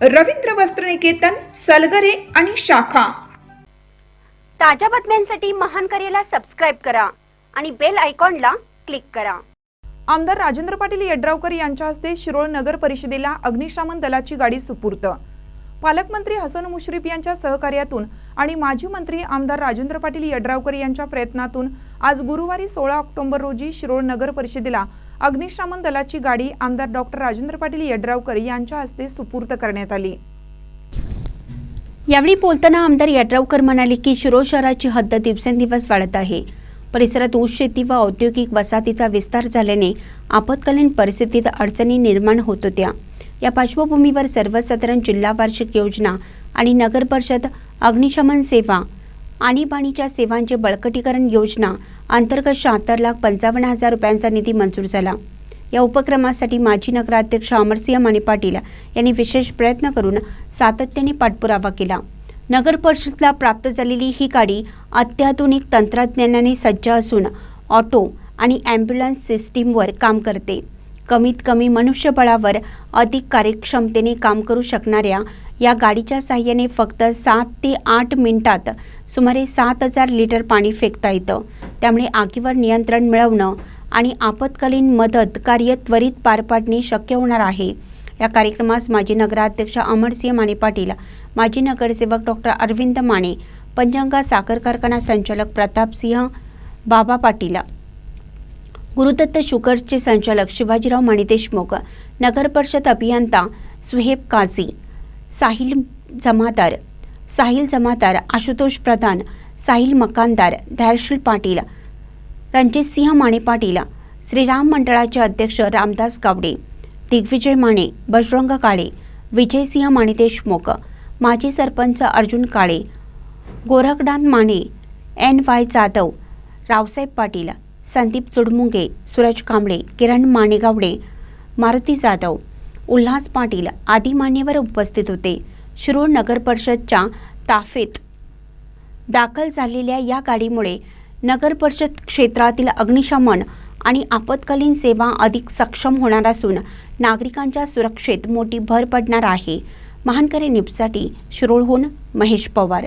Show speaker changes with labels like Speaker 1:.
Speaker 1: रवींद्र वस्त्रनिकेतन सलगरे आणि शाखा.
Speaker 2: ताज्या बातम्यांसाठी महान करेला सबस्क्राईब करा आणि बेल आयकॉनला क्लिक करा.
Speaker 3: आमदार राजेंद्र पाटील यड्रावकर यांच्या हस्ते शिरोळ नगर परिषदेला अग्निशमन दलाची गाडी सुपूर्त पालकमंत्री हसन मुश्रीफ यांच्या सहकार्यातून आणि माजी मंत्री आमदार राजेंद्र पाटील यड्रावकर यांच्या प्रयत्नातून आज गुरुवारी सोळा ऑक्टोबर रोजी शिरोळ नगर परिषदेला अग्निशमन दलाची गाडी आमदार डॉक्टर राजेंद्र पाटील यड्रावकर यांच्या हस्ते सुपूर्त करण्यात आली.
Speaker 2: यावेळी बोलताना आमदार यड्रावकर म्हणाले की शिरोळ शहराची हद्द दिवसेंदिवस वाढत आहे. परिसरात ऊस शेती व औद्योगिक वसाहतीचा विस्तार झाल्याने आपत्कालीन परिस्थितीत अडचणी निर्माण होत होत्या. या पार्श्वभूमीवर सर्वसाधारण जिल्हा वार्षिक योजना आणि नगर परिषद अग्निशमन सेवा आणीबाणीच्या सेवांचे बळकटीकरण योजना अंतर्गत शहात्तर लाख पंचावन्न हजार रुपयांचा निधी मंजूर झाला. या उपक्रमासाठी माजी नगराध्यक्ष अमरसिंह माने पाटील यांनी विशेष प्रयत्न करून सातत्याने पाठपुरावा केला. नगर परिषदला प्राप्त झालेली ही गाडी अत्याधुनिक तंत्रज्ञानाने सज्ज असून ऑटो आणि ॲम्ब्युलन्स सिस्टीमवर काम करते. कमीत कमी मनुष्यबळावर अधिक कार्यक्षमतेने काम करू शकणाऱ्या या गाडीच्या साह्याने फक्त सात ते आठ मिनिटात सुमारे सात हजार लिटर पाणी फेकता येतं. त्यामुळे आगीवर नियंत्रण मिळवणं आणि आपत्कालीन मदत कार्य त्वरित पार पाडणे शक्य होणार आहे. या कार्यक्रमास माजी नगराध्यक्ष अमरसिंह माने पाटील माजी नगरसेवक डॉक्टर अरविंद माने पंचंगा साखर कारखाना संचालक प्रतापसिंह बाबा पाटील गुरुदत्त शुगर्सचे संचालक शिवाजीराव माने देशमुख नगर परिषद अभियंता सुहेब काझी साहिल जमादार साहिल जमादार आशुतोष प्रधान साहिल मकानदार धैर्शील पाटील रणजितसिंह माने पाटील श्रीराम मंडळाचे अध्यक्ष रामदास गावडे दिग्विजय माने बजरंग काळे विजयसिंह माने देशमुख माजी सरपंच अर्जुन काळे गोरखनाथ माने एन वाय जाधव रावसाहेब पाटील संदीप चुडमुंगे सूरज कांबळे किरण मानेगावडे मारुती जाधव उल्हास पाटील आदी मान्यवर उपस्थित होते. शिरोळ नगर परिषदच्या ताफेत दाखल झालेल्या या गाडीमुळे नगर परिषद क्षेत्रातील अग्निशमन आणि आपत्कालीन सेवा अधिक सक्षम होणार असून नागरिकांच्या सुरक्षेत मोठी भर पडणार आहे. महानकरे न्यूजसाठी शिरोळहून महेश पवार.